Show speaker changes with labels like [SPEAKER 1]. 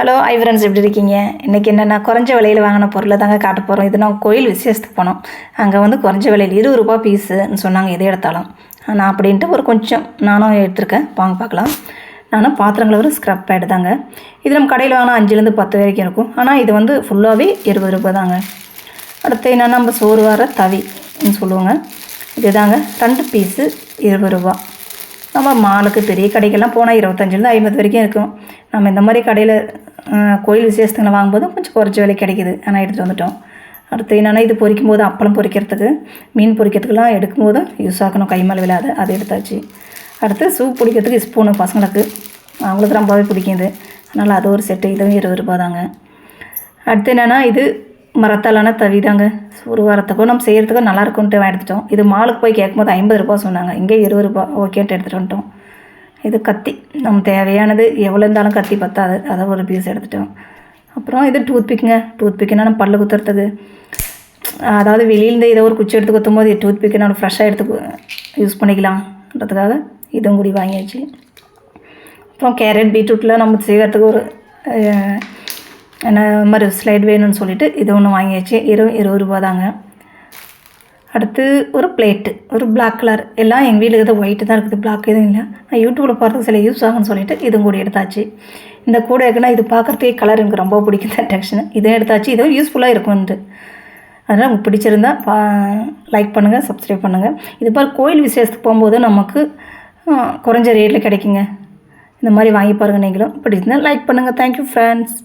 [SPEAKER 1] Hello ஐ friends எப்படி இருக்கீங்க? இன்றைக்கி என்னென்ன குறைஞ்ச விலையில் வாங்கின பொருளை தாங்க காட்ட போகிறோம் இது நான் கோயில் விசேஷத்துக்கு போனோம். அங்கே வந்து குறைஞ்ச விலையில் இருபது ரூபா பீஸுன்னு சொன்னாங்க எதை எடுத்தாலும். நான் அப்படின்ட்டு ஒரு கொஞ்சம் நானும் எடுத்திருக்கேன். வாங்க பார்க்கலாம். நானும் பாத்திரங்களை ஒரு ஸ்க்ரப் பேடு தாங்க. இது நம்ம கடையில் வாங்கினா அஞ்சுலேருந்து பத்து வரைக்கும் இருக்கும். ஆனால் இது வந்து ஃபுல்லாகவே இருபது ரூபா தாங்க. அடுத்து என்னென்னா நம்ம சோறு வர தவின்னு சொல்லுவோங்க. இதுதாங்க ரெண்டு பீஸு இருபது ரூபா நம்ம மாலுக்கு பெரிய கடைக்கெல்லாம் போனால் இருபத்தஞ்சிலேருந்து ஐம்பது வரைக்கும் இருக்கும். நம்ம இந்த மாதிரி கடையில் கோயில் விசேஷத்துங்களை வாங்கும்போதும் கொஞ்சம் குறைச்ச விலை கிடைக்கிது. ஆனால் எடுத்துகிட்டு வந்துட்டோம். அடுத்து என்னென்னா இது பொரிக்கும் போது அப்பளம் பொரிக்கிறதுக்கு மீன் பொறிக்கிறதுக்கெல்லாம் எடுக்கும் போதும் யூஸ் ஆக்கணும் கை மேலே விழாது அதை எடுத்தாச்சு. அடுத்து சூப் பிடிக்கிறதுக்கு ஸ்பூனு பசங்களுக்கு. அவங்களுக்கு ரொம்பவே பிடிக்கும் இது. அதனால் அது ஒரு செட்டு இதுவும் இருபது ரூபா தாங்க. அடுத்து என்னென்னா இது மரத்தாலான தவிதாங்க ஒரு வாரத்துக்கும் நம்ம செய்கிறதுக்கும் நல்லாயிருக்குன்ட்டு எடுத்துட்டோம் இது மாலுக்கு போய் கேட்கும்போது ஐம்பது ரூபா சொன்னாங்க. இங்கே இருபது ரூபா ஓகேன்ட்டு எடுத்துகிட்டு வந்துட்டோம். இது கத்தி. நம்ம தேவையானது எவ்வளோ இருந்தாலும் கத்தி பத்தாது. அதை ஒரு பீஸ் எடுத்துட்டோம். அப்புறம் இது டூத் பிக்குங்க டூத் பிக்குன்னா நம்ம பல்லு குத்துறதுக்கு. அதாவது வெளியிலேருந்து ஏதோ ஒரு குச்சி எடுத்து குத்தும் போது டூத் பிக்கு நம்ம ஃப்ரெஷ்ஷாக எடுத்து யூஸ் பண்ணிக்கலாம்ன்றதுக்காக இதுவும் கூடி வாங்கியாச்சு அப்புறம் கேரட் பீட்ரூட்டில் நம்ம செய்கிறதுக்கு ஒரு என்ன மாதிரி ஸ்லைட் வேணும்னு சொல்லிட்டு இது ஒன்று வாங்கியாச்சு இரு இருபது ரூபா தாங்க. அடுத்து ஒரு பிளேட்டு ஒரு பிளாக் கலர் எல்லாம் எங்கள் வீட்டில் இருக்கிறது ஒயிட்டு தான் இருக்குது. பிளாக் எதுவும் இல்லை. நான் யூடியூப்பில் பார்த்து சில யூஸ் ஆகும்னு சொல்லிட்டு இதுவும் கூட எடுத்தாச்சு. இந்த கூட இருக்குன்னா இது பார்க்குறதுக்கே கலர் எனக்கு ரொம்ப பிடிக்கும். இந்த டெக்ஷனு இதை எடுத்தாச்சு. இதுவும் யூஸ்ஃபுல்லாக இருக்கும்ன்ட்டு அதனால் உங்களுக்கு பிடிச்சிருந்தா பா லைக் பண்ணுங்கள் சப்ஸ்கிரைப் பண்ணுங்கள் இது பாரு கோயில் விசேஷத்துக்கு போகும்போது நமக்கு குறைஞ்ச ரேட்டில் கிடைக்குங்க. இந்த மாதிரி வாங்கி பாருங்கள் நீங்களும். பிடிச்சிருந்தா லைக் பண்ணுங்கள் தேங்க்யூ ஃப்ரெண்ட்ஸ்